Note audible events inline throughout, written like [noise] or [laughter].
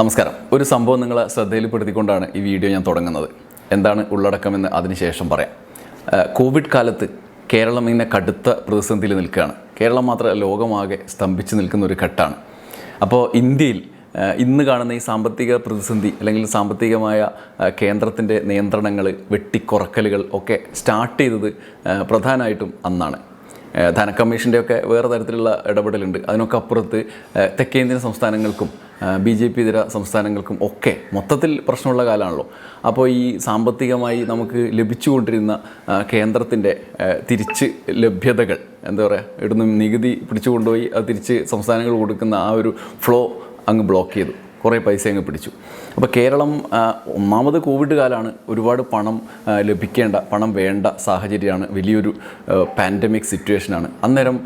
നമസ്കാരം. ഒരു സംഭവം നിങ്ങളെ ശ്രദ്ധയിൽപ്പെടുത്തിക്കൊണ്ടാണ് ഈ വീഡിയോ ഞാൻ തുടങ്ങുന്നത്. എന്താണ് ഉള്ളടക്കമെന്ന് അതിനുശേഷം പറയാം. കോവിഡ് കാലത്ത് കേരളം ഇങ്ങനെ കടുത്ത പ്രതിസന്ധിയിൽ നിൽക്കുകയാണ്. കേരളം മാത്രമല്ല ലോകമാകെ സ്തംഭിച്ച് നിൽക്കുന്ന ഒരു ഘട്ടമാണ്. അപ്പോൾ ഇന്ത്യയിൽ ഇന്ന് കാണുന്ന ഈ സാമ്പത്തിക പ്രതിസന്ധി അല്ലെങ്കിൽ സാമ്പത്തികമായ കേന്ദ്രത്തിന്റെ നിയന്ത്രണങ്ങൾ വെട്ടിക്കുറക്കലുകൾ ഒക്കെ സ്റ്റാർട്ട് ചെയ്തത് പ്രധാനമായിട്ടും അന്നാണ്. ഏഹ് ധനക്കമ്മീഷന്റെ ഒക്കെ വേറെ തരത്തിലുള്ള ഇടപെടലുണ്ട്. അതിനൊക്കെ അപ്പുറത്ത് തെക്കേന്ത്യൻ സംസ്ഥാനങ്ങൾക്കും ബി ജെ പി ഇതര സംസ്ഥാനങ്ങൾക്കും ഒക്കെ മൊത്തത്തിൽ പ്രശ്നമുള്ള കാലമാണല്ലോ. അപ്പോൾ ഈ സാമ്പത്തികമായി നമുക്ക് ലഭിച്ചുകൊണ്ടിരുന്ന കേന്ദ്രത്തിന്റെ തിരിച്ച് ലഭ്യതകൾ എന്താ പറയുക ഇവിടുന്ന് നികുതി പിടിച്ചു കൊണ്ടുപോയി അത് തിരിച്ച് സംസ്ഥാനങ്ങൾ കൊടുക്കുന്ന ആ ഒരു ഫ്ലോ അങ്ങ് ബ്ലോക്ക് ചെയ്തു. കുറേ പൈസ അങ്ങ് പിടിച്ചു. അപ്പോൾ കേരളം ഒന്നാമത് കോവിഡ് കാലമാണ് ഒരുപാട് പണം ലഭിക്കേണ്ട പണം വേണ്ട സാഹചര്യമാണ് വലിയൊരു പാൻഡമിക് സിറ്റുവേഷനാണ് അന്നേരം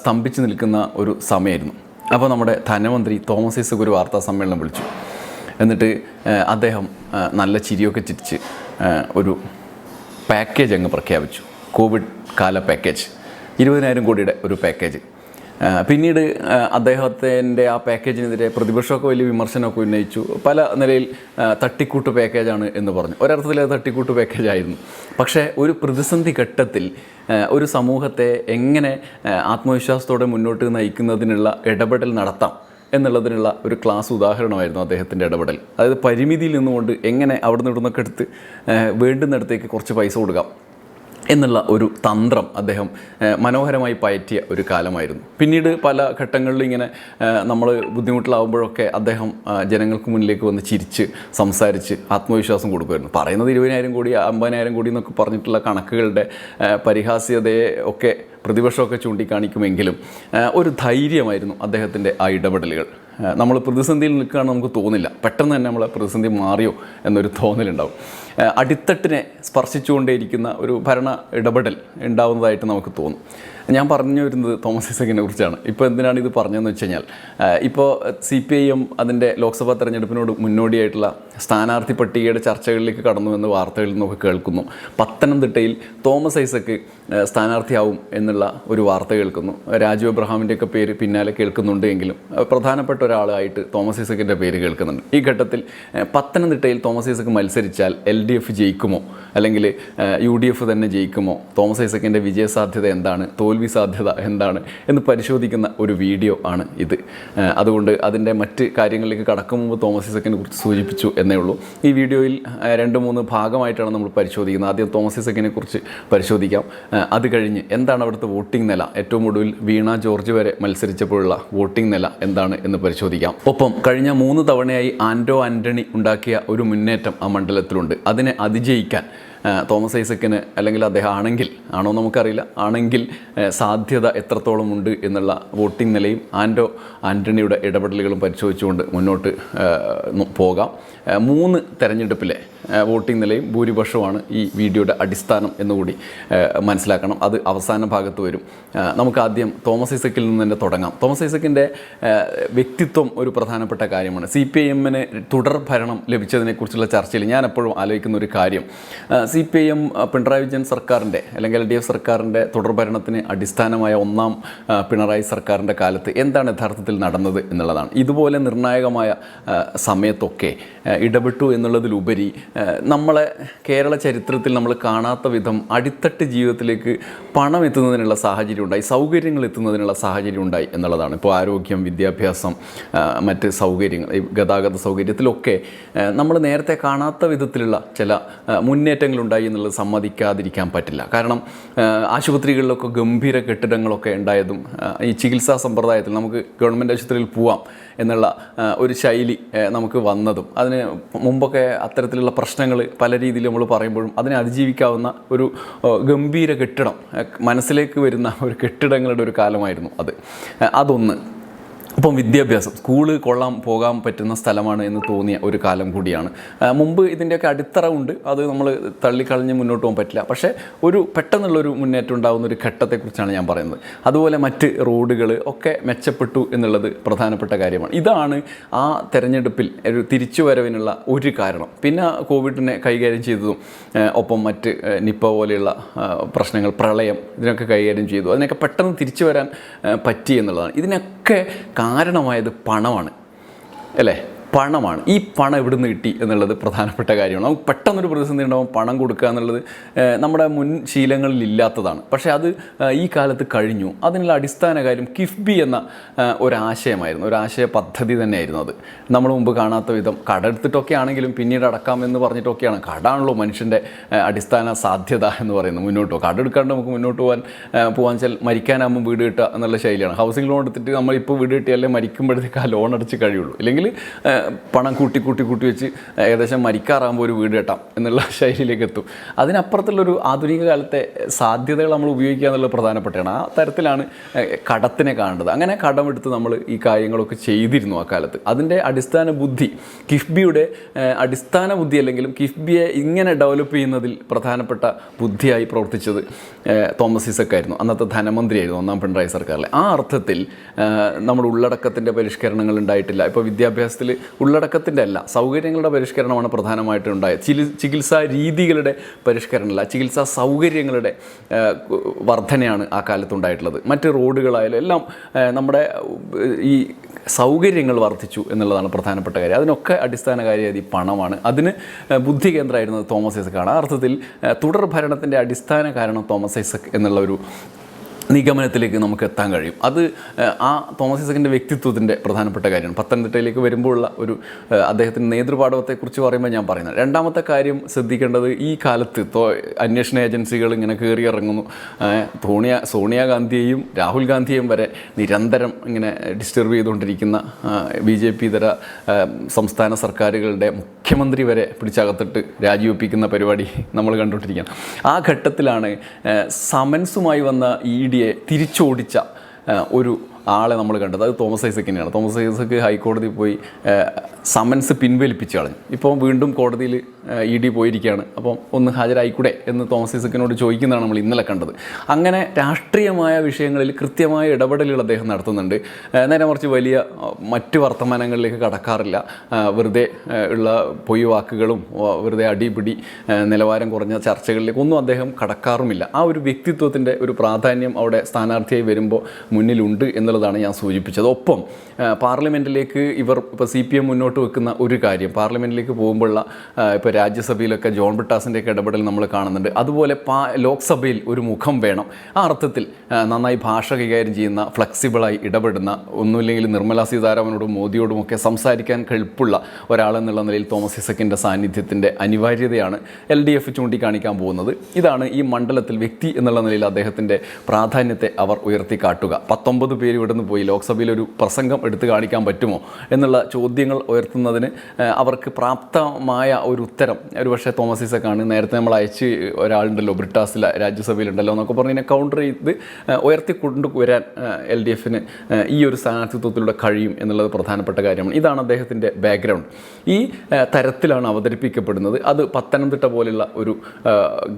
സ്തംഭിച്ച് നിൽക്കുന്ന ഒരു സമയമായിരുന്നു. അപ്പോൾ നമ്മുടെ ധനമന്ത്രി തോമസ് ഐസക് ഒരു വാർത്താ സമ്മേളനം വിളിച്ചു. എന്നിട്ട് അദ്ദേഹം നല്ല ചിരിയൊക്കെ ചിരിച്ച് ഒരു പാക്കേജ് അങ്ങ് പ്രഖ്യാപിച്ചു. കോവിഡ് കാല പാക്കേജ് ഇരുപതിനായിരം കോടിയുടെ ഒരു പാക്കേജ് പിന്നീട് അദ്ദേഹത്തിന്റെ ആ പാക്കേജിനെതിരെ പ്രതിപക്ഷമൊക്കെ വലിയ വിമർശനമൊക്കെ ഉന്നയിച്ചു. പല നിലയിൽ തട്ടിക്കൂട്ട് പാക്കേജാണ് എന്ന് പറഞ്ഞു. ഒരർത്ഥത്തിൽ അത് തട്ടിക്കൂട്ട് പാക്കേജായിരുന്നു. പക്ഷേ ഒരു പ്രതിസന്ധി ഘട്ടത്തിൽ ഒരു സമൂഹത്തെ എങ്ങനെ ആത്മവിശ്വാസത്തോടെ മുന്നോട്ട് നയിക്കുന്നതിനുള്ള ഇടപെടൽ നടത്താം എന്നുള്ളതിനുള്ള ഒരു ക്ലാസ് ഉദാഹരണമായിരുന്നു അദ്ദേഹത്തിന്റെ ഇടപെടൽ. അതായത് പരിമിതിയിൽ നിന്നുകൊണ്ട് എങ്ങനെ അവിടെ നിന്ന് ഇവിടുന്നൊക്കെ എടുത്ത് വേണ്ടുന്നിടത്തേക്ക് കുറച്ച് പൈസ കൊടുക്കാം. എന്നുള്ള ഒരു തന്ത്രം അദ്ദേഹം മനോഹരമായി പയറ്റിയ ഒരു കാലമായിരുന്നു. പിന്നീട് പല ഘട്ടങ്ങളിലും ഇങ്ങനെ നമ്മൾ ബുദ്ധിമുട്ടിലാവുമ്പോഴൊക്കെ അദ്ദേഹം ജനങ്ങൾക്ക് മുന്നിലേക്ക് വന്ന് ചിരിച്ച് സംസാരിച്ച് ആത്മവിശ്വാസം കൊടുക്കുമായിരുന്നു. പറയുന്നത് ഇരുപതിനായിരം കോടി അമ്പതിനായിരം കോടി എന്നൊക്കെ പറഞ്ഞിട്ടുള്ള കണക്കുകളുടെ പരിഹാസ്യതയെ ഒക്കെ പ്രതിപക്ഷമൊക്കെ ചൂണ്ടിക്കാണിക്കുമെങ്കിലും ഒരു ധൈര്യമായിരുന്നു അദ്ദേഹത്തിന്റെ ആ ഇടപെടലുകൾ. നമ്മൾ പ്രതിസന്ധിയിൽ നിൽക്കുകയാണെന്ന് നമുക്ക് തോന്നില്ല. പെട്ടെന്ന് തന്നെ നമ്മളെ പ്രതിസന്ധി മാറിയോ എന്നൊരു തോന്നലുണ്ടാവും. അടിത്തട്ടിനെ സ്പർശിച്ചുകൊണ്ടേയിരിക്കുന്ന ഒരു ഭരണ ഇടപെടൽ ഉണ്ടാവുന്നതായിട്ട് നമുക്ക് തോന്നും. ഞാൻ പറഞ്ഞു വരുന്നത് തോമസ് ഐസക്കിനെ കുറിച്ചാണ്. ഇപ്പോൾ എന്തിനാണ് ഇത് പറഞ്ഞതെന്ന് വെച്ച് കഴിഞ്ഞാൽ ഇപ്പോൾ സി പി ഐ എം അതിന്റെ ലോക്സഭാ തെരഞ്ഞെടുപ്പിനോട് മുന്നോടിയായിട്ടുള്ള സ്ഥാനാർത്ഥി പട്ടികയുടെ ചർച്ചകളിലേക്ക് കടന്നു എന്ന് വാർത്തകളിൽ നിന്നൊക്കെ കേൾക്കുന്നു. പത്തനംതിട്ടയിൽ തോമസ് ഐസക്ക് സ്ഥാനാർത്ഥിയാവും എന്നുള്ള ഒരു വാർത്ത കേൾക്കുന്നു. രാജു എബ്രഹാമിന്റെയൊക്കെ പേര് പിന്നാലെ കേൾക്കുന്നുണ്ട് എങ്കിലും പ്രധാനപ്പെട്ട ഒരാളായിട്ട് തോമസ് ഐസക്കിന്റെ പേര് കേൾക്കുന്നുണ്ട്. ഈ ഘട്ടത്തിൽ പത്തനംതിട്ടയിൽ തോമസ് ഐസക്ക് മത്സരിച്ചാൽ എൽ ഡി എഫ് ജയിക്കുമോ? അല്ലെങ്കിൽ യു ഡി എഫ് തന്നെ ജയിക്കുമോ? തോമസ് ഐസക്കിന്റെ വിജയസാധ്യത എന്താണ്? തോൽവി സാധ്യത എന്താണ് എന്ന് പരിശോധിക്കുന്ന ഒരു വീഡിയോ ആണ് ഇത്. അതുകൊണ്ട് അതിന്റെ മറ്റ് കാര്യങ്ങളിലേക്ക് കടക്കും മുമ്പ് തോമസ് ഇസക്കിനെ കുറിച്ച് സൂചിപ്പിച്ചു എന്നേ ഉള്ളൂ. ഈ വീഡിയോയിൽ രണ്ട് മൂന്ന് ഭാഗമായിട്ടാണ് നമ്മൾ പരിശോധിക്കുന്നത്. ആദ്യം തോമസ് ഇസക്കിനെ കുറിച്ച് പരിശോധിക്കാം. അത് കഴിഞ്ഞ് എന്താണ് അവിടുത്തെ വോട്ടിംഗ് നില? ഏറ്റവും ഒടുവിൽ വീണ ജോർജ് വരെ മത്സരിച്ചപ്പോഴുള്ള വോട്ടിംഗ് നില എന്താണ് എന്ന് പരിശോധിക്കാം. ഒപ്പം കഴിഞ്ഞ മൂന്ന് തവണയായി ആൻഡോ ആന്റണി ഉണ്ടാക്കിയ ഒരു മുന്നേറ്റം ആ മണ്ഡലത്തിലുണ്ട്. അതിനെ അതിജയിക്കാൻ തോമസ് ഐസക്കിന് അല്ലെങ്കിൽ അദ്ദേഹം ആണെങ്കിൽ ആണോ നമുക്കറിയില്ല. ആണെങ്കിൽ സാധ്യത എത്രത്തോളം ഉണ്ട് എന്നുള്ള വോട്ടിംഗ് നിലയും ആൻഡോ ആന്റണിയുടെ ഇടപെടലുകളും പരിശോധിച്ചുകൊണ്ട് മുന്നോട്ട് പോകാം. മൂന്ന് തെരഞ്ഞെടുപ്പിലെ വോട്ടിംഗ് നിലയും ഭൂരിപക്ഷവുമാണ് ഈ വീഡിയോയുടെ അടിസ്ഥാനം എന്നുകൂടി മനസ്സിലാക്കണം. അത് അവസാന ഭാഗത്ത് വരും. നമുക്ക് ആദ്യം തോമസ് ഐസക്കിൽ നിന്ന് തന്നെ തുടങ്ങാം. തോമസ് ഐസക്കിന്റെ വ്യക്തിത്വം ഒരു പ്രധാനപ്പെട്ട കാര്യമാണ്. സി പി ഐ എമ്മിന് തുടർ ഭരണം ലഭിച്ചതിനെക്കുറിച്ചുള്ള ചർച്ചയിൽ ഞാൻ എപ്പോഴും ആലോചിക്കുന്ന ഒരു കാര്യം. C P I M Pinarayi Vijayan സർക്കാരിന്റെ അല്ലെങ്കിൽ എൽ ഡി എഫ് സർക്കാരിന്റെ തുടർ ഭരണത്തിന് അടിസ്ഥാനമായ ഒന്നാം പിണറായി സർക്കാരിന്റെ കാലത്ത് എന്താണ് യഥാർത്ഥത്തിൽ നടന്നത് എന്നുള്ളതാണ്. ഇതുപോലെ നിർണായകമായ സമയത്തൊക്കെ ഇടപെട്ടു എന്നുള്ളതിലുപരി നമ്മളെ കേരള ചരിത്രത്തിൽ നമ്മൾ കാണാത്ത വിധം അടിത്തട്ട് ജീവിതത്തിലേക്ക് പണം എത്തുന്നതിനുള്ള സാഹചര്യം ഉണ്ടായി സൗകര്യങ്ങൾ എത്തുന്നതിനുള്ള സാഹചര്യം ഉണ്ടായി എന്നുള്ളതാണ്. ഇപ്പോൾ ആരോഗ്യം വിദ്യാഭ്യാസം മറ്റ് സൗകര്യങ്ങൾ ഗതാഗത സൗകര്യത്തിലൊക്കെ നമ്മൾ നേരത്തെ കാണാത്ത വിധത്തിലുള്ള ചില ആ, മുന്നേറ്റങ്ങളുണ്ടായി എന്നുള്ളത് സമ്മതിക്കാതിരിക്കാൻ പറ്റില്ല. കാരണം ആശുപത്രികളിലൊക്കെ ഗംഭീര കെട്ടിടങ്ങളൊക്കെ ഉണ്ടായതും ഈ ചികിത്സാ സമ്പ്രദായത്തിൽ നമുക്ക് ഗവൺമെന്റ് ആശുപത്രിയിൽ പോവാം എന്നുള്ള ഒരു ശൈലി നമുക്ക് വന്നതും. അതിന് മുമ്പൊക്കെ അത്തരത്തിലുള്ള പ്രശ്നങ്ങൾ പല രീതിയിൽ നമ്മൾ പറയുമ്പോഴും അതിനെ അതിജീവിക്കാവുന്ന ഒരു ഗംഭീര കെട്ടിടം മനസ്സിലേക്ക് വരുന്ന ഒരു കെട്ടിടങ്ങളുടെ ഒരു കാലമായിരുന്നു അത്. അതൊന്ന്. അപ്പം വിദ്യാഭ്യാസം സ്കൂൾ കൊള്ളാൻ പോകാൻ പറ്റുന്ന സ്ഥലമാണ് എന്ന് തോന്നിയ ഒരു കാലം കൂടിയാണ്. മുമ്പ് ഇതിന്റെയൊക്കെ അടിത്തറ ഉണ്ട്. അത് നമ്മൾ തള്ളിക്കളഞ്ഞ് മുന്നോട്ട് പോകാൻ പറ്റില്ല. പക്ഷേ ഒരു പെട്ടെന്നുള്ളൊരു മുന്നേറ്റം ഉണ്ടാകുന്ന ഒരു ഘട്ടത്തെക്കുറിച്ചാണ് ഞാൻ പറയുന്നത്. അതുപോലെ മറ്റ് റോഡുകൾ ഒക്കെ മെച്ചപ്പെട്ടു എന്നുള്ളത് പ്രധാനപ്പെട്ട കാര്യമാണ്. ഇതാണ് ആ തെരഞ്ഞെടുപ്പിൽ ഒരു തിരിച്ചുവരവിനുള്ള ഒരു കാരണം. പിന്നെ കോവിഡിനെ കൈകാര്യം ചെയ്തതും ഒപ്പം മറ്റ് നിപ്പ പോലെയുള്ള പ്രശ്നങ്ങൾ പ്രളയം ഇതിനൊക്കെ കൈകാര്യം ചെയ്തു. അതിനൊക്കെ പെട്ടെന്ന് തിരിച്ചു വരാൻ പറ്റി എന്നുള്ളതാണ്. ഇതിനൊക്കെ കാരണമായത് പണമാണ്. അല്ലേ? പണമാണ്. ഈ പണം എവിടുന്ന് കിട്ടി എന്നുള്ളത് പ്രധാനപ്പെട്ട കാര്യമാണ്. നമുക്ക് പെട്ടെന്നൊരു പ്രതിസന്ധി ഉണ്ടാവും പണം കൊടുക്കുക എന്നുള്ളത് നമ്മുടെ മുൻ ശീലങ്ങളിൽ ഇല്ലാത്തതാണ്. പക്ഷേ അത് ഈ കാലത്ത് കഴിഞ്ഞു. അതിനുള്ള അടിസ്ഥാന കാര്യം കിഫ്ബി എന്ന ഒരാശയമായിരുന്നു. ഒരാശയ പദ്ധതി തന്നെയായിരുന്നു അത്. നമ്മൾ മുമ്പ് കാണാത്ത വിധം കട എടുത്തിട്ടൊക്കെ ആണെങ്കിലും പിന്നീട് അടക്കാം എന്ന് പറഞ്ഞിട്ടൊക്കെയാണ്. കടാണല്ലോ മനുഷ്യന്റെ അടിസ്ഥാന സാധ്യത എന്ന് പറയുന്നത് മുന്നോട്ട് കട എടുക്കാണ്ട് നമുക്ക് മുന്നോട്ട് പോകാൻ പോകാൻ വെച്ചാൽ മരിക്കാനാകുമ്പോൾ വീട് കിട്ടുക എന്നുള്ള ശൈലിയാണ്. ഹൗസിംഗ് ലോൺ എടുത്തിട്ട് നമ്മളിപ്പോൾ വീട് കിട്ടിയാലേ മരിക്കുമ്പോഴത്തേക്ക് ആ ലോൺ അടച്ച് കഴിയുള്ളൂ. ഇല്ലെങ്കിൽ പണം കൂട്ടി കൂട്ടി കൂട്ടി വെച്ച് ഏകദേശം മരിക്കാറാകുമ്പോൾ ഒരു വീട് കെട്ടാം എന്നുള്ള [laughs] ശൈലിയിലേക്ക് എത്തും. അതിനപ്പുറത്തുള്ളൊരു ആധുനിക കാലത്തെ സാധ്യതകൾ നമ്മൾ ഉപയോഗിക്കുക എന്നുള്ള പ്രധാനപ്പെട്ടതാണ്. ആ തരത്തിലാണ് കടത്തിനെ കാണേണ്ടത് അങ്ങനെ കടമെടുത്ത് നമ്മൾ ഈ കാര്യങ്ങളൊക്കെ ചെയ്തിരുന്നു ആ കാലത്ത്. അതിന്റെ അടിസ്ഥാന ബുദ്ധി കിഫ്ബിയുടെ അടിസ്ഥാന ബുദ്ധി അല്ലെങ്കിലും കിഫ്ബിയെ ഇങ്ങനെ ഡെവലപ്പ് ചെയ്യുന്നതിൽ പ്രധാനപ്പെട്ട ബുദ്ധിയായി പ്രവർത്തിച്ചത് തോമസ് ഈസക്കായിരുന്നു അന്നത്തെ ധനമന്ത്രിയായിരുന്നു ഒന്നാം പിണറായി സർക്കാരിലെ. ആ അർത്ഥത്തിൽ നമ്മുടെ ഉള്ളടക്കത്തിന്റെ പരിഷ്കരണങ്ങൾ ഉണ്ടായിട്ടില്ല. ഇപ്പോൾ വിദ്യാഭ്യാസത്തിൽ ഉള്ളടക്കത്തിന്റെ അല്ല സൗകര്യങ്ങളുടെ പരിഷ്കരണമാണ് പ്രധാനമായിട്ടും ഉണ്ടായത്. ചികിത്സാ രീതികളുടെ പരിഷ്കരണമല്ല ചികിത്സാ സൗകര്യങ്ങളുടെ വർധനയാണ് ആ കാലത്തുണ്ടായിട്ടുള്ളത് മറ്റ് റോഡുകളായാലും എല്ലാം നമ്മുടെ ഈ സൗകര്യങ്ങൾ വർദ്ധിച്ചു എന്നുള്ളതാണ് പ്രധാനപ്പെട്ട കാര്യം. അതിനൊക്കെ അടിസ്ഥാന കാര്യം ഈ പണമാണ്. അതിന് ബുദ്ധി കേന്ദ്രമായിരുന്നത് തോമസ് ഐസക്കാണ്. ആ അർത്ഥത്തിൽ തുടർഭരണത്തിന്റെ തുടർ ഭരണത്തിന്റെ അടിസ്ഥാന കാരണം തോമസ് ഐസക് എന്നുള്ള ഒരു നിഗമനത്തിലേക്ക് നമുക്ക് എത്താൻ കഴിയും. അത് ആ തോമസ് ഇസക്കിന്റെ വ്യക്തിത്വത്തിന്റെ പ്രധാനപ്പെട്ട കാര്യമാണ്. പത്തനംതിട്ടയിലേക്ക് വരുമ്പോഴുള്ള ഒരു അദ്ദേഹത്തിന്റെ നേതൃപാഠവത്തെക്കുറിച്ച് പറയുമ്പോൾ ഞാൻ പറയുന്നത്. രണ്ടാമത്തെ കാര്യം ശ്രദ്ധിക്കേണ്ടത് ഈ കാലത്ത് അന്വേഷണ ഏജൻസികൾ ഇങ്ങനെ കയറി ഇറങ്ങുന്നു. തോണിയ സോണിയ സോണിയാഗാന്ധിയെയും രാഹുൽ ഗാന്ധിയെയും വരെ നിരന്തരം ഇങ്ങനെ ഡിസ്റ്റർബ് ചെയ്തുകൊണ്ടിരിക്കുന്ന ബി ജെ പി ഇതര സംസ്ഥാന സർക്കാരുകളുടെ മുഖ്യമന്ത്രി വരെ പിടിച്ചകത്തിട്ട് രാജിവെപ്പിക്കുന്ന പരിപാടി നമ്മൾ കണ്ടുകൊണ്ടിരിക്കുകയാണ്. ആ ഘട്ടത്തിലാണ് സമൻസുമായി വന്ന ഇ ഡിയെ തിരിച്ചോടിച്ച ഒരു ആളെ നമ്മൾ കണ്ടത്. അത് തോമസ് ഐസക്കിനെയാണ്. തോമസ് ഐസക്ക് ഹൈക്കോടതി പോയി സമൻസ് പിൻവലിപ്പിച്ച് കളഞ്ഞു ഇപ്പോൾ വീണ്ടും കോടതിയിൽ ഇ ഡി പോയിരിക്കുകയാണ്. അപ്പം ഒന്ന് ഹാജരായിക്കൂടെ എന്ന് തോമസ് ഐസക്കിനോട് ചോദിക്കുന്നതാണ് നമ്മൾ ഇന്നലെ കണ്ടത്. അങ്ങനെ രാഷ്ട്രീയമായ വിഷയങ്ങളിൽ കൃത്യമായ ഇടപെടലുകൾ അദ്ദേഹം നടത്തുന്നുണ്ട്. നേരെ മറിച്ച് വലിയ മറ്റ് വർത്തമാനങ്ങളിലേക്ക് കടക്കാറില്ല. വെറുതെ ഉള്ള പൊയ് വാക്കുകളും വെറുതെ അടിപിടി നിലവാരം കുറഞ്ഞ ചർച്ചകളിലേക്ക് ഒന്നും അദ്ദേഹം കടക്കാറുമില്ല. ആ ഒരു വ്യക്തിത്വത്തിന്റെ ഒരു പ്രാധാന്യം അവിടെ സ്ഥാനാർത്ഥിയായി വരുമ്പോൾ മുന്നിലുണ്ട് എന്നുള്ളതാണ് ഞാൻ സൂചിപ്പിച്ചത്. ഒപ്പം പാർലമെന്റിലേക്ക് ഇവർ ഇപ്പോൾ സി പി എം മുന്നോട്ട് വെക്കുന്ന ഒരു കാര്യം പാർലമെന്റിലേക്ക് പോകുമ്പോഴുള്ള ഇപ്പോൾ രാജ്യസഭയിലൊക്കെ ജോൺ ബ്രിട്ടാസിന്റെയൊക്കെ ഇടപെടൽ നമ്മൾ കാണുന്നുണ്ട്. അതുപോലെ പാ ലോക്സഭയിൽ ഒരു മുഖം വേണം. ആ അർത്ഥത്തിൽ നന്നായി ഭാഷ കൈകാര്യം ചെയ്യുന്ന ഫ്ലെക്സിബിളായി ഇടപെടുന്ന ഒന്നുമില്ലെങ്കിൽ നിർമ്മല സീതാരാമനോടും മോദിയോടും ഒക്കെ സംസാരിക്കാൻ കഴിപ്പുള്ള ഒരാളെന്നുള്ള നിലയിൽ തോമസ് ഇസക്കിന്റെ സാന്നിധ്യത്തിന്റെ അനിവാര്യതയാണ് എൽ ഡി എഫ് ചൂണ്ടിക്കാണിക്കാൻ പോകുന്നത്. ഇതാണ് ഈ മണ്ഡലത്തിൽ വ്യക്തി എന്നുള്ള നിലയിൽ അദ്ദേഹത്തിന്റെ പ്രാധാന്യത്തെ അവർ ഉയർത്തിക്കാട്ടുക. പത്തൊമ്പത് പേര് ഇവിടുന്ന് പോയി ലോക്സഭയിൽ ഒരു പ്രസംഗം എടുത്തു കാണിക്കാൻ പറ്റുമോ എന്നുള്ള ചോദ്യങ്ങൾ ഉയർത്തുന്നതിന് അവർക്ക് പ്രാപ്തമായ ഒരു ഉത്തരം. ഒരു പക്ഷേ തോമസ് നേരത്തെ നമ്മൾ അയച്ച് ഒരാളുണ്ടല്ലോ ബ്രിട്ടാസിൽ രാജ്യസഭയിലുണ്ടല്ലോ എന്നൊക്കെ പറഞ്ഞ് കൗണ്ടർ ചെയ്ത് ഉയർത്തിക്കൊണ്ട് ഉയർത്തി കൊണ്ടുവരാൻ എൽ ഡി എഫിന് ഈ ഒരു സ്ഥാനാർത്ഥിത്വത്തിലൂടെ കഴിയും എന്നുള്ളത് പ്രധാനപ്പെട്ട കാര്യമാണ്. ഇതാണ് അദ്ദേഹത്തിന്റെ ബാക്ക്ഗ്രൗണ്ട് ഈ തരത്തിലാണ് അവതരിപ്പിക്കപ്പെടുന്നത്. അത് പത്തനംതിട്ട പോലുള്ള ഒരു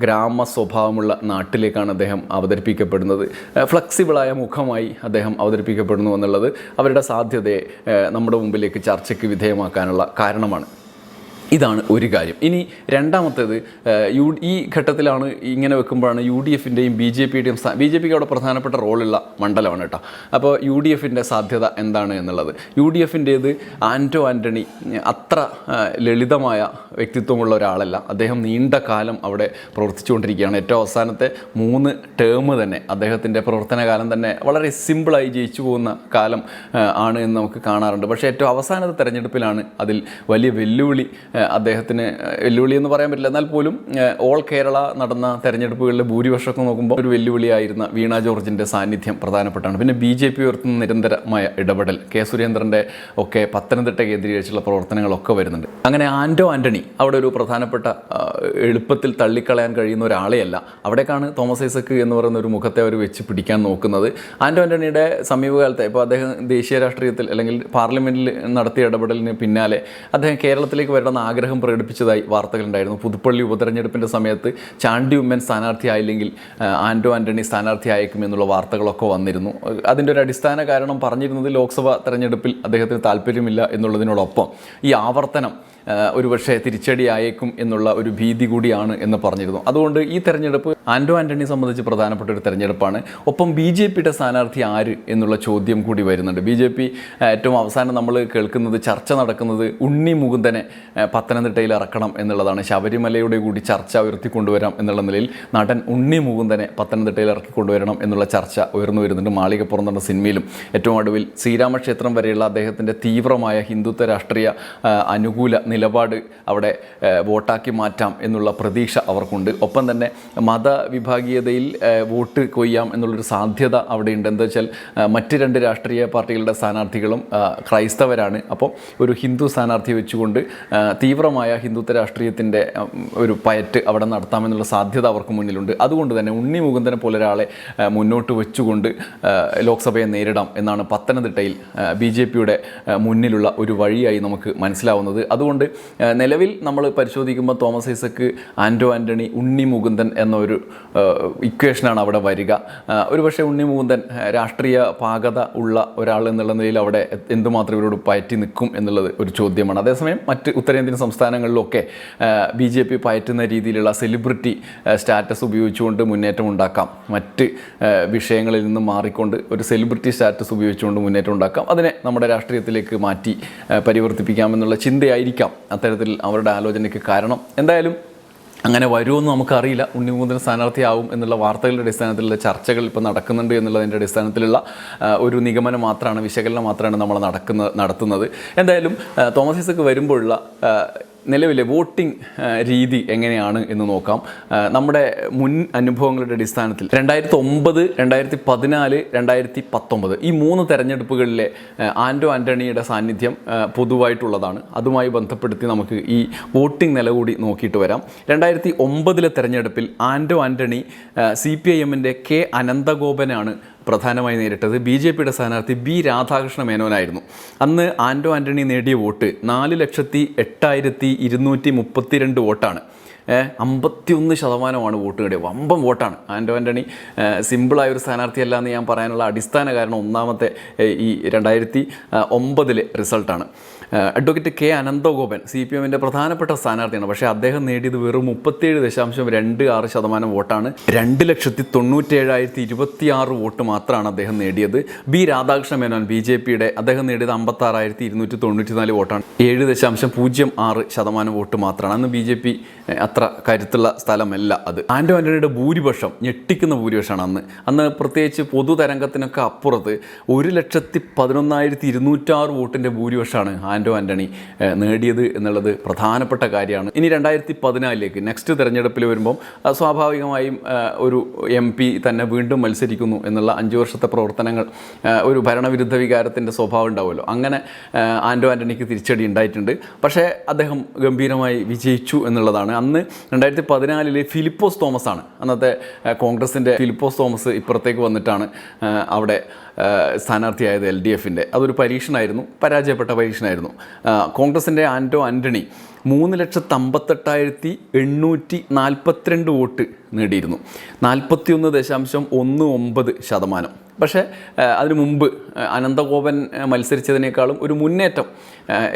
ഗ്രാമ സ്വഭാവമുള്ള നാട്ടിലേക്കാണ് അദ്ദേഹം അവതരിപ്പിക്കപ്പെടുന്നത്. ഫ്ലെക്സിബിളായ മുഖമായി അദ്ദേഹം അവതരിപ്പിക്കപ്പെടുന്നു എന്നുള്ളത് അവരുടെ സാധ്യതയെ നമ്മുടെ മുമ്പിലേക്ക് ചർച്ചയ്ക്ക് വിധേയമാക്കാനുള്ള കാരണമാണ്. ഇതാണ് ഒരു കാര്യം. ഇനി രണ്ടാമത്തേത് യു ഈ ഘട്ടത്തിലാണ് ഇങ്ങനെ വെക്കുമ്പോഴാണ് യു ഡി എഫിന്റെയും ബി ജെ പിയുടെയും ബി ജെ പിക്ക് അവിടെ പ്രധാനപ്പെട്ട റോളുള്ള മണ്ഡലമാണ് കേട്ടോ. അപ്പോൾ യു ഡി എഫിന്റെ സാധ്യത എന്താണ് എന്നുള്ളത്. യു ഡി എഫിന്റേത് ആന്റോ ആന്റണി അത്ര ലളിതമായ വ്യക്തിത്വമുള്ള ഒരാളല്ല. അദ്ദേഹം നീണ്ട കാലം അവിടെ പ്രവർത്തിച്ചുകൊണ്ടിരിക്കുകയാണ്. ഏറ്റവും അവസാനത്തെ മൂന്ന് ടേം തന്നെ അദ്ദേഹത്തിന്റെ പ്രവർത്തനകാലം തന്നെ വളരെ സിമ്പിളായി ജയിച്ചു പോകുന്ന കാലം ആണ് എന്ന് നമുക്ക് കാണാറുണ്ട്. പക്ഷേ ഏറ്റവും അവസാനത്തെ തെരഞ്ഞെടുപ്പിലാണ് അതിൽ വലിയ വെല്ലുവിളി അദ്ദേഹത്തിന് വെല്ലുവിളി എന്ന് പറയാൻ പറ്റില്ല. എന്നാൽ പോലും ഓൾ കേരള നടന്ന തെരഞ്ഞെടുപ്പുകളിലെ ഭൂരിപക്ഷമൊക്കെ നോക്കുമ്പോൾ ഒരു വെല്ലുവിളിയായിരുന്ന വീണ ജോർജിന്റെ സാന്നിധ്യം പ്രധാനപ്പെട്ടാണ്. പിന്നെ ബി ജെ പി ഉയർത്തുന്ന നിരന്തരമായ ഇടപെടൽ കെ സുരേന്ദ്രന്റെ ഒക്കെ പത്തനംതിട്ട കേന്ദ്രീകരിച്ചുള്ള പ്രവർത്തനങ്ങളൊക്കെ വരുന്നുണ്ട്. അങ്ങനെ ആന്റോ ആന്റണി അവിടെ ഒരു പ്രധാനപ്പെട്ട എളുപ്പത്തിൽ തള്ളിക്കളയാൻ കഴിയുന്ന ഒരാളെയല്ല. അവിടേക്കാണ് തോമസ് ഐസക്ക് എന്ന് പറയുന്ന ഒരു മുഖത്തെ അവർ വെച്ച് പിടിക്കാൻ നോക്കുന്നത്. ആന്റോ ആന്റണിയുടെ സമീപകാലത്തെ ഇപ്പോൾ അദ്ദേഹം ദേശീയ രാഷ്ട്രീയത്തിൽ അല്ലെങ്കിൽ പാർലമെന്റിൽ നടത്തിയ ഇടപെടലിന് പിന്നാലെ അദ്ദേഹം കേരളത്തിലേക്ക് വരണമെന്ന് ആഗ്രഹം പ്രകടിപ്പിച്ചതായി വാർത്തകളുണ്ടായിരുന്നു. പുതുപ്പള്ളി ഉപതെരഞ്ഞെടുപ്പിന്റെ സമയത്ത് ചാണ്ടി ഉമ്മൻ സ്ഥാനാർത്ഥിയായില്ലെങ്കിൽ ആൻഡോ ആന്റണി സ്ഥാനാർത്ഥിയായേക്കും എന്നുള്ള വാർത്തകളൊക്കെ വന്നിരുന്നു. അതിന്റെ ഒരു അടിസ്ഥാന കാരണം പറഞ്ഞിരുന്നത് ലോക്സഭാ തെരഞ്ഞെടുപ്പിൽ അദ്ദേഹത്തിന് താല്പര്യമില്ല എന്നുള്ളതിനോടൊപ്പം ഈ ആവർത്തനം ഒരുപക്ഷെ തിരിച്ചടിയായേക്കും എന്നുള്ള ഒരു ഭീതി കൂടിയാണ് എന്ന് പറഞ്ഞിരുന്നു. അതുകൊണ്ട് ഈ തെരഞ്ഞെടുപ്പ് ആൻഡോ ആന്റണിയെ സംബന്ധിച്ച് പ്രധാനപ്പെട്ട ഒരു തെരഞ്ഞെടുപ്പാണ്. ഒപ്പം ബി ജെ പിയുടെ സ്ഥാനാർത്ഥി ആര് എന്നുള്ള ചോദ്യം കൂടി വരുന്നുണ്ട്. ബി ജെ പി ഏറ്റവും അവസാനം നമ്മൾ കേൾക്കുന്നത് ചർച്ച നടക്കുന്നത് ഉണ്ണി മുകുന്ദനെ പത്തനംതിട്ടയിൽ ഇറക്കണം എന്നുള്ളതാണ്. ശബരിമലയുടെ കൂടി ചർച്ച ഉയർത്തിക്കൊണ്ടുവരാം എന്നുള്ള നിലയിൽ നടൻ ഉണ്ണി മുകുന്ദനെ പത്തനംതിട്ടയിൽ ഇറക്കി കൊണ്ടുവരണം എന്നുള്ള ചർച്ച ഉയർന്നു വരുന്നുണ്ട്. മാളികപ്പുറം എന്ന സിനിമയിലും ഏറ്റവും ഒടുവിൽ ശ്രീരാമക്ഷേത്രം വരെയുള്ള അദ്ദേഹത്തിന്റെ തീവ്രമായ ഹിന്ദുത്വ രാഷ്ട്രീയ അനുകൂല നിലപാട് അവിടെ വോട്ടാക്കി മാറ്റാം എന്നുള്ള പ്രതീക്ഷ അവർക്കുണ്ട്. ഒപ്പം തന്നെ മതവിഭാഗീയതയിൽ വോട്ട് കൊയ്യാം എന്നുള്ളൊരു സാധ്യത അവിടെ ഉണ്ട് എന്താ വെച്ചാൽ മറ്റ് രണ്ട് രാഷ്ട്രീയ പാർട്ടികളുടെ സ്ഥാനാർത്ഥികളും ക്രൈസ്തവരാണ്. അപ്പോൾ ഒരു ഹിന്ദു സ്ഥാനാർത്ഥി വെച്ചുകൊണ്ട് തീവ്രമായ ഹിന്ദുത്വ രാഷ്ട്രീയത്തിന്റെ ഒരു പയറ്റ് അവിടെ നടത്താമെന്നുള്ള സാധ്യത അവർക്ക് മുന്നിലുണ്ട്. അതുകൊണ്ട് തന്നെ ഉണ്ണി മുകുന്ദനെ പോലെ ഒരാളെ മുന്നോട്ട് വെച്ചുകൊണ്ട് ലോക്സഭയെ നേരിടാം എന്നാണ് പത്തനംതിട്ടയിൽ ബി ജെ പിയുടെ മുന്നിലുള്ള ഒരു വഴിയായി നമുക്ക് മനസ്സിലാവുന്നത്. അതുകൊണ്ട് ആ, നിലവിൽ നമ്മൾ പരിശോധിക്കുമ്പോൾ തോമസ് ഐസക്ക് ആന്റോ ആന്റണി ഉണ്ണി മുകുന്ദൻ എന്നൊരു ഇക്വേഷനാണ് അവിടെ വരിക. ആ, ഒരു പക്ഷേ ഉണ്ണി മുകുന്ദൻ രാഷ്ട്രീയ പാകത ഉള്ള ഒരാൾ എന്നുള്ള നിലയിൽ അവിടെ എന്തുമാത്രം ഇവരോട് പയറ്റി നിൽക്കും എന്നുള്ളത് ഒരു ചോദ്യമാണ്. അതേസമയം മറ്റ് ഉത്തരേന്ത്യൻ സംസ്ഥാനങ്ങളിലൊക്കെ ബി ജെ പി പയറ്റുന്ന രീതിയിലുള്ള സെലിബ്രിറ്റി സ്റ്റാറ്റസ് ഉപയോഗിച്ചുകൊണ്ട് മുന്നേറ്റം ഉണ്ടാക്കാം. മറ്റ് വിഷയങ്ങളിൽ നിന്ന് മാറിക്കൊണ്ട് ഒരു സെലിബ്രിറ്റി സ്റ്റാറ്റസ് ഉപയോഗിച്ചുകൊണ്ട് മുന്നേറ്റം ഉണ്ടാക്കാം. അതിനെ നമ്മുടെ രാഷ്ട്രീയത്തിലേക്ക് മാറ്റി പരിവർത്തിപ്പിക്കാമെന്നുള്ള ചിന്തയായിരിക്കാം. അത്തരത്തിൽ അവരുടെ ആലോചനയ്ക്ക് കാരണം. എന്തായാലും അങ്ങനെ വരുമെന്ന് നമുക്കറിയില്ല. ഉണ്ണിമുകുന്ദൻ സ്ഥാനാർത്ഥിയാവും എന്നുള്ള വാർത്തകളുടെ അടിസ്ഥാനത്തിലുള്ള ചർച്ചകൾ ഇപ്പോൾ നടക്കുന്നുണ്ട് എന്നുള്ളതിന്റെ അടിസ്ഥാനത്തിലുള്ള ഒരു നിഗമനം മാത്രമാണ് വിശകലനം മാത്രമാണ് നമ്മൾ നടക്കുന്ന നടത്തുന്നത്. എന്തായാലും തോമസ് ഐസക്ക് വരുമ്പോഴുള്ള നിലവിലെ വോട്ടിംഗ് രീതി എങ്ങനെയാണ് എന്ന് നോക്കാം. നമ്മുടെ മുൻ അനുഭവങ്ങളുടെ അടിസ്ഥാനത്തിൽ രണ്ടായിരത്തി ഒമ്പത് രണ്ടായിരത്തി പതിനാല് രണ്ടായിരത്തി പത്തൊമ്പത് ഈ മൂന്ന് തെരഞ്ഞെടുപ്പുകളിലെ ആൻഡോ ആന്റണിയുടെ സാന്നിധ്യം പൊതുവായിട്ടുള്ളതാണ്. അതുമായി ബന്ധപ്പെടുത്തി നമുക്ക് ഈ വോട്ടിംഗ് നില കൂടി നോക്കിയിട്ട് വരാം. രണ്ടായിരത്തി ഒമ്പതിലെ തെരഞ്ഞെടുപ്പിൽ Anto Antony C P I എമ്മിന്റെ കെ അനന്തഗോപനാണ് പ്രധാനമായി നേരിട്ടത് ബി ജെ പിയുടെ സ്ഥാനാർത്ഥി ബി രാധാകൃഷ്ണ മേനോനായിരുന്നു. അന്ന് ആൻഡോ ആന്റണി നേടിയ വോട്ട് നാല് ലക്ഷത്തി എട്ടായിരത്തി ഇരുന്നൂറ്റി മുപ്പത്തിരണ്ട് വോട്ടാണ്. അമ്പത്തിയൊന്ന് ശതമാനമാണ് വോട്ട് നേടിയത്. വമ്പൻ വോട്ടാണ്. ആൻഡോ ആന്റണി സിമ്പിളായ ഒരു സ്ഥാനാർത്ഥിയല്ല എന്ന് ഞാൻ പറയാനുള്ള അടിസ്ഥാന കാരണം ഒന്നാമത്തെ ഈ രണ്ടായിരത്തി ഒമ്പതിലെ റിസൾട്ടാണ്. Advocate K Ananthagopan C P എമ്മിന്റെ പ്രധാനപ്പെട്ട സ്ഥാനാർത്ഥിയാണ്. പക്ഷേ അദ്ദേഹം നേടിയത് വെറും മുപ്പത്തിയേഴ് ദശാംശം രണ്ട് ആറ് ശതമാനം വോട്ടാണ്. രണ്ട് ലക്ഷത്തി തൊണ്ണൂറ്റേഴായിരത്തി ഇരുപത്തിയാറ് വോട്ട് മാത്രമാണ് അദ്ദേഹം നേടിയത്. B Radhakrishna Menon B J പിയുടെ അദ്ദേഹം നേടിയത് അമ്പത്താറായിരത്തി ഇരുന്നൂറ്റി തൊണ്ണൂറ്റി നാല് വോട്ടാണ്. ഏഴ് ദശാംശം പൂജ്യം ആറ് ശതമാനം വോട്ട് മാത്രമാണ്. അന്ന് ബി ജെ പി അത്ര കരുത്തുള്ള സ്ഥലമല്ല അത്. ആൻഡോ ആന്റണിയുടെ ഭൂരിപക്ഷം ഞെട്ടിക്കുന്ന ഭൂരിപക്ഷമാണ് അന്ന്. അന്ന് പ്രത്യേകിച്ച് പൊതുതരംഗത്തിനൊക്കെ അപ്പുറത്ത് ഒരു ലക്ഷത്തി പതിനൊന്നായിരത്തി ഇരുന്നൂറ്റാറ് വോട്ടിന്റെ ഭൂരിപക്ഷമാണ് ആൻഡോ ആന്റണി നേടിയത് എന്നുള്ളത് പ്രധാനപ്പെട്ട കാര്യമാണ്. ഇനി രണ്ടായിരത്തി പതിനാലിലേക്ക് നെക്സ്റ്റ് തിരഞ്ഞെടുപ്പിൽ വരുമ്പം സ്വാഭാവികമായും ഒരു എം പി തന്നെ വീണ്ടും മത്സരിക്കുന്നു എന്നുള്ള അഞ്ച് വർഷത്തെ പ്രവർത്തനങ്ങൾ ഒരു ഭരണവിരുദ്ധ വികാരത്തിന്റെ സ്വഭാവം ഉണ്ടാവുമല്ലോ. അങ്ങനെ ആൻഡോ ആന്റണിക്ക് തിരിച്ചടി ഉണ്ടായിട്ടുണ്ട്. പക്ഷേ അദ്ദേഹം ഗംഭീരമായി വിജയിച്ചു എന്നുള്ളതാണ്. അന്ന് രണ്ടായിരത്തി പതിനാലിലെ ഫിലിപ്പോസ് തോമസ് ആണ് അന്നത്തെ കോൺഗ്രസിന്റെ ഫിലിപ്പോസ് തോമസ് ഇപ്പുറത്തേക്ക് വന്നിട്ടാണ് അവിടെ സ്ഥാനാർത്ഥിയായത് എൽ ഡി എഫിന്റെ. അതൊരു പരീക്ഷണമായിരുന്നു പരാജയപ്പെട്ട പരീക്ഷണമായിരുന്നു കോൺഗ്രസിന്റെ ആന്റോ ആന്റണി മൂന്ന് ലക്ഷത്തി അമ്പത്തെട്ടായിരത്തി എണ്ണൂറ്റി നാൽപ്പത്തിരണ്ട് വോട്ട് നേടിയിരുന്നു. നാൽപ്പത്തിയൊന്ന് ദശാംശം ഒന്ന് ഒമ്പത് ശതമാനം. പക്ഷേ അതിനു മുമ്പ് അനന്തകോപൻ മത്സരിച്ചതിനേക്കാളും ഒരു മുന്നേറ്റം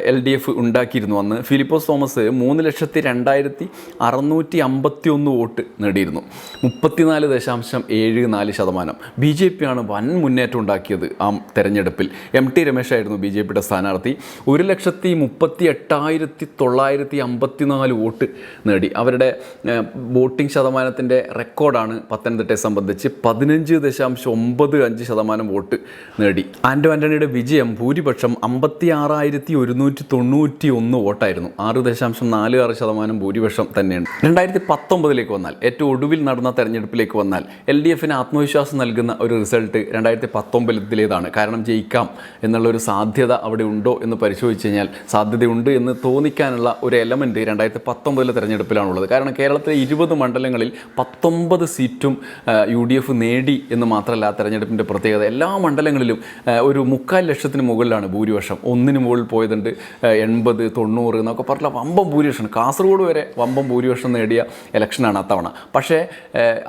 എൽ ഡി എഫ് ഉണ്ടാക്കിയിരുന്നു. അന്ന് ഫിലിപ്പോസ് തോമസ് മൂന്ന് ലക്ഷത്തി രണ്ടായിരത്തി അറുന്നൂറ്റി അമ്പത്തി ഒന്ന് വോട്ട് നേടിയിരുന്നു. മുപ്പത്തിനാല് ദശാംശം ഏഴ് നാല് ശതമാനം. ബി ജെ പിയാണ് വൻ മുന്നേറ്റം ഉണ്ടാക്കിയത് ആ തെരഞ്ഞെടുപ്പിൽ. എം ടി രമേശായിരുന്നു ബി ജെ പിയുടെ സ്ഥാനാർത്ഥി. ഒരു ലക്ഷത്തി മുപ്പത്തി എട്ടായിരത്തി തൊള്ളായിരത്തി അമ്പത്തിനാല് വോട്ട് നേടി. അവരുടെ വോട്ടിംഗ് ശതമാനത്തിന്റെ റെക്കോർഡാണ് പത്തനംതിട്ടയെ സംബന്ധിച്ച് പതിനഞ്ച് ദശാംശം ഒമ്പത് അഞ്ച് ശതമാനം വോട്ട് നേടി. ആൻഡോ ആന്റണിയുടെ വിജയം ഭൂരിപക്ഷം അമ്പത്തി ആറായിരത്തി ഒരുന്നൂറ്റി തൊണ്ണൂറ്റി ഒന്ന് വോട്ടായിരുന്നു. ആറ് ദശാംശം നാല് ആറ് ശതമാനം ഭൂരിപക്ഷം തന്നെയാണ്. രണ്ടായിരത്തി പത്തൊമ്പതിലേക്ക് വന്നാൽ ഏറ്റവും ഒടുവിൽ നടന്ന തെരഞ്ഞെടുപ്പിലേക്ക് വന്നാൽ എൽ ഡി എഫിന് ആത്മവിശ്വാസം നൽകുന്ന ഒരു റിസൾട്ട് രണ്ടായിരത്തി പത്തൊമ്പതിലേതാണ് കാരണം ജയിക്കാം എന്നുള്ള ഒരു സാധ്യത അവിടെ ഉണ്ടോ എന്ന് പരിശോധിച്ച് കഴിഞ്ഞാൽ സാധ്യതയുണ്ട് എന്ന് തോന്നിക്കാനുള്ള ഒരു എലമെന്റ് രണ്ടായിരത്തി പത്തൊമ്പതിലെ തെരഞ്ഞെടുപ്പിലാണുള്ളത്. കാരണം കേരളത്തിലെ ഇരുപത് മണ്ഡലങ്ങളിൽ പത്തൊമ്പത് സീറ്റും യു ഡി എഫ് നേടി എന്ന് മാത്രമല്ല തെരഞ്ഞെടുപ്പിന്റെ പ്രത്യേകത. എല്ലാ മണ്ഡലങ്ങളിലും ഒരു മുക്കാൽ ലക്ഷത്തിന് മുകളിലാണ് ഭൂരിപക്ഷം. ഒന്നിന് മുകളിൽ പോയത് പോയതുണ്ട് എൺപത് തൊണ്ണൂറ് എന്നൊക്കെ പറഞ്ഞാൽ വമ്പം ഭൂരിപക്ഷം. കാസർഗോഡ് വരെ വമ്പം ഭൂരിപക്ഷം നേടിയ ഇലക്ഷനാണ് അത്തവണ. പക്ഷേ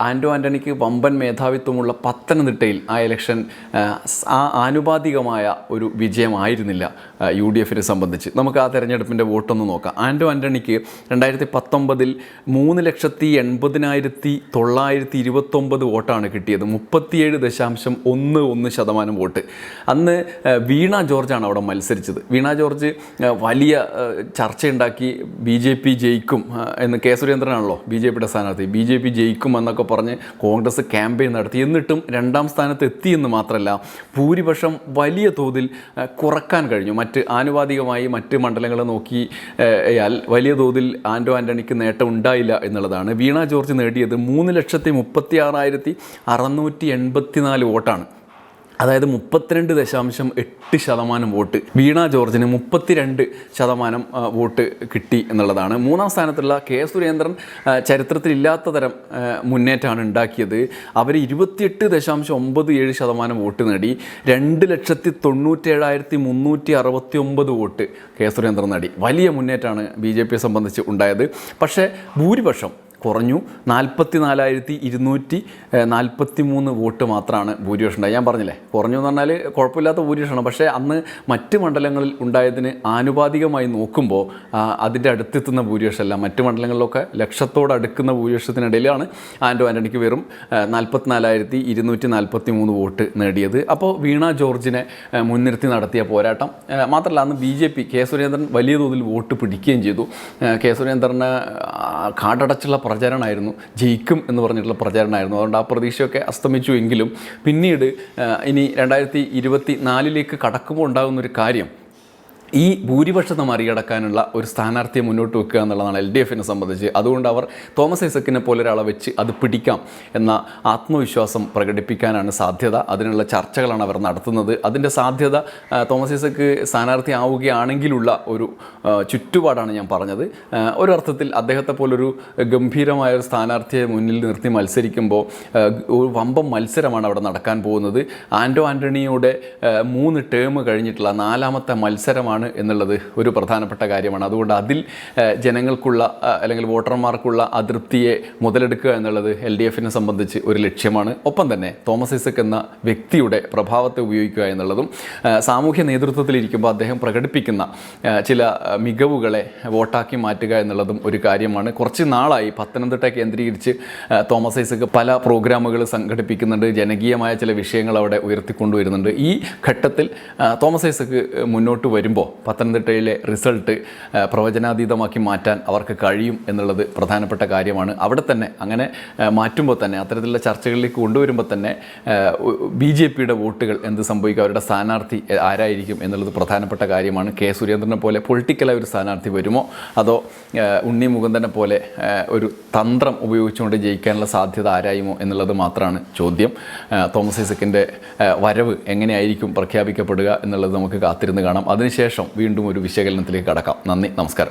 ആൻഡോ ആന്റണിക്ക് വമ്പൻ മേധാവിത്വമുള്ള പത്തനംതിട്ടയിൽ ആ ഇലക്ഷൻ ആ ആനുപാതികമായ ഒരു വിജയമായിരുന്നില്ല യു ഡി എഫിനെ സംബന്ധിച്ച്. നമുക്ക് ആ തെരഞ്ഞെടുപ്പിന്റെ വോട്ടൊന്ന് നോക്കാം. ആൻഡോ ആന്റണിക്ക് രണ്ടായിരത്തി പത്തൊമ്പതിൽ മൂന്ന് ലക്ഷത്തി എൺപതിനായിരത്തി തൊള്ളായിരത്തി ഇരുപത്തൊമ്പത് വോട്ടാണ് കിട്ടിയത്. മുപ്പത്തിയേഴ് ദശാംശം ഒന്ന് ഒന്ന് ശതമാനം വോട്ട്. അന്ന് വീണ ജോർജാണ് അവിടെ മത്സരിച്ചത്. വീണ ജോർജ് വലിയ ചർച്ചയുണ്ടാക്കി ബി ജെ പി ജയിക്കും എന്ന് കെ സുരേന്ദ്രനാണല്ലോ ബി ജെ പിയുടെ സ്ഥാനാർത്ഥി. ബി ജെ പി ജയിക്കും എന്നൊക്കെ പറഞ്ഞ് കോൺഗ്രസ് ക്യാമ്പയിൻ നടത്തി. എന്നിട്ടും രണ്ടാം സ്ഥാനത്ത് എത്തിയെന്ന് മാത്രമല്ല ഭൂരിപക്ഷം വലിയ തോതിൽ കുറയ്ക്കാൻ കഴിഞ്ഞു. മറ്റ് ആനുപാതികമായി മറ്റ് മണ്ഡലങ്ങളെ നോക്കി ഏഹ് യാൽ വലിയ തോതിൽ ആൻഡോ ആന്റണിക്ക് നേട്ടം ഉണ്ടായില്ല എന്നുള്ളതാണ്. വീണ ജോർജ് നേടിയത് മൂന്ന് ലക്ഷത്തി മുപ്പത്തി ആറായിരത്തി അറുന്നൂറ്റി എൺപത്തിനാല് വോട്ടാണ്. അതായത് മുപ്പത്തിരണ്ട് ദശാംശം എട്ട് ശതമാനം വോട്ട് വീണ ജോർജിന് മുപ്പത്തിരണ്ട് ശതമാനം വോട്ട് കിട്ടി എന്നുള്ളതാണ്. മൂന്നാം സ്ഥാനത്തുള്ള കെ സുരേന്ദ്രൻ ചരിത്രത്തിലില്ലാത്ത തരം മുന്നേറ്റമാണ് ഉണ്ടാക്കിയത്. അവർ ഇരുപത്തിയെട്ട് ദശാംശം ഒമ്പത് ഏഴ് ശതമാനം വോട്ട് നേടി. രണ്ട് ലക്ഷത്തി തൊണ്ണൂറ്റേഴായിരത്തി മുന്നൂറ്റി അറുപത്തി ഒമ്പത് വോട്ട് കെ സുരേന്ദ്രൻ നേടി. വലിയ മുന്നേറ്റമാണ് ബി ജെ പിയെ സംബന്ധിച്ച് ഉണ്ടായത്. പക്ഷേ ഭൂരിപക്ഷം കുറഞ്ഞു. നാൽപ്പത്തി നാലായിരത്തി ഇരുന്നൂറ്റി നാൽപ്പത്തി മൂന്ന് വോട്ട് മാത്രമാണ് ഭൂരിപക്ഷം ഉണ്ടായത്. ഞാൻ പറഞ്ഞില്ലേ കുറഞ്ഞു എന്ന് പറഞ്ഞാൽ കുഴപ്പമില്ലാത്ത ഭൂരിപക്ഷമാണ്. പക്ഷേ അന്ന് മറ്റ് മണ്ഡലങ്ങളിൽ ഉണ്ടായതിന് ആനുപാതികമായി നോക്കുമ്പോൾ അതിന്റെ അടുത്തെത്തുന്ന ഭൂരിപക്ഷമല്ല. മറ്റ് മണ്ഡലങ്ങളിലൊക്കെ ലക്ഷത്തോട് അടുക്കുന്ന ഭൂരിപക്ഷത്തിനിടയിലാണ് ആൻഡോ ആന്റണിക്ക് വെറും നാൽപ്പത്തിനാലായിരത്തി ഇരുന്നൂറ്റി നാൽപ്പത്തി മൂന്ന് വോട്ട് നേടിയത്. അപ്പോൾ വീണ ജോർജിനെ മുൻനിർത്തി നടത്തിയ പോരാട്ടം. മാത്രമല്ല അന്ന് B J P K Surendran വലിയ തോതിൽ വോട്ട് പിടിക്കുകയും ചെയ്തു. കെ സുരേന്ദ്രന് കാടടച്ചുള്ള പ്രചാരണമായിരുന്നു. ജയിക്കും എന്ന് പറഞ്ഞിട്ടുള്ള പ്രചരണമായിരുന്നു. അതുകൊണ്ട് ആ പ്രതീക്ഷയൊക്കെ അസ്തമിച്ചു എങ്കിലും പിന്നീട് ഇനി രണ്ടായിരത്തി ഇരുപത്തി നാലിലേക്ക് കടക്കുമ്പോൾ ഉണ്ടാകുന്ന ഒരു കാര്യം ഈ ഭൂരിപക്ഷത്തെ മറികടക്കാനുള്ള ഒരു സ്ഥാനാർത്ഥിയെ മുന്നോട്ട് വെക്കുക എന്നുള്ളതാണ് എൽ ഡി എഫിനെ സംബന്ധിച്ച്. അതുകൊണ്ട് അവർ തോമസ് ഐസക്കിനെ പോലെ ഒരാളെ വെച്ച് അത് പിടിക്കാം എന്ന ആത്മവിശ്വാസം പ്രകടിപ്പിക്കാനാണ് സാധ്യത. അതിനുള്ള ചർച്ചകളാണ് അവർ നടത്തുന്നത്. അതിന്റെ സാധ്യത തോമസ് ഐസക്ക് സ്ഥാനാർത്ഥി ആവുകയാണെങ്കിലുള്ള ഒരു ചുറ്റുപാടാണ് ഞാൻ പറഞ്ഞത്. ഒരർത്ഥത്തിൽ അദ്ദേഹത്തെ പോലൊരു ഗംഭീരമായ ഒരു സ്ഥാനാർത്ഥിയെ മുന്നിൽ നിർത്തി മത്സരിക്കുമ്പോൾ ഒരു വമ്പം മത്സരമാണ് അവിടെ നടക്കാൻ പോകുന്നത്. ആൻഡോ ആന്റണിയുടെ മൂന്ന് ടേം കഴിഞ്ഞിട്ടുള്ള നാലാമത്തെ മത്സരമാണ് എന്നുള്ളത് ഒരു പ്രധാനപ്പെട്ട കാര്യമാണ്. അതുകൊണ്ട് അതിൽ ജനങ്ങൾക്കുള്ള അല്ലെങ്കിൽ വോട്ടർമാർക്കുള്ള അതൃപ്തിയെ മുതലെടുക്കുക എന്നുള്ളത് എൽ ഡി എഫിനെ സംബന്ധിച്ച് ഒരു ലക്ഷ്യമാണ്. ഒപ്പം തന്നെ തോമസ് ഐസക് എന്ന വ്യക്തിയുടെ പ്രഭാവത്തെ ഉപയോഗിക്കുക എന്നുള്ളതും സാമൂഹ്യ നേതൃത്വത്തിലിരിക്കുമ്പോൾ അദ്ദേഹം പ്രകടിപ്പിക്കുന്ന ചില മികവുകളെ വോട്ടാക്കി മാറ്റുക എന്നുള്ളതും ഒരു കാര്യമാണ്. കുറച്ച് നാളായി പത്തനംതിട്ട കേന്ദ്രീകരിച്ച് തോമസ് ഐസക് പല പ്രോഗ്രാമുകൾ സംഘടിപ്പിക്കുന്നുണ്ട്. ജനകീയമായ ചില വിഷയങ്ങൾ അവിടെ ഉയർത്തിക്കൊണ്ടുവരുന്നുണ്ട്. ഈ ഘട്ടത്തിൽ തോമസ് ഐസക് മുന്നോട്ട് വരുമ്പോൾ പത്തനംതിട്ടയിലെ റിസൾട്ട് പ്രവചനാതീതമാക്കി മാറ്റാൻ അവർക്ക് കഴിയും എന്നുള്ളത് പ്രധാനപ്പെട്ട കാര്യമാണ്. അവിടെ തന്നെ അങ്ങനെ മാറ്റുമ്പോൾ തന്നെ അത്തരത്തിലുള്ള ചർച്ചകളിലേക്ക് കൊണ്ടുവരുമ്പോൾ തന്നെ ബി ജെ പിയുടെ വോട്ടുകൾ എന്ത് സംഭവിക്കും? അവരുടെ സ്ഥാനാർത്ഥി ആരായിരിക്കും എന്നുള്ളത് പ്രധാനപ്പെട്ട കാര്യമാണ്. കെ സുരേന്ദ്രനെ പോലെ പൊളിറ്റിക്കലായ ഒരു സ്ഥാനാർത്ഥി വരുമോ? അതോ ഉണ്ണി മുകുന്ദനെ പോലെ ഒരു തന്ത്രം ഉപയോഗിച്ചുകൊണ്ട് ജയിക്കാനുള്ള സാധ്യത ആരായുമോ എന്നുള്ളത് മാത്രമാണ് ചോദ്യം. തോമസ് ഐസക്കിന്റെ വരവ് എങ്ങനെയായിരിക്കും പ്രഖ്യാപിക്കപ്പെടുക എന്നുള്ളത് നമുക്ക് കാത്തിരുന്ന് കാണാം. അതിനുശേഷം വീണ്ടും ഒരു വിശകലനത്തിലേക്ക് കടക്കാം. നന്ദി നമസ്കാരം.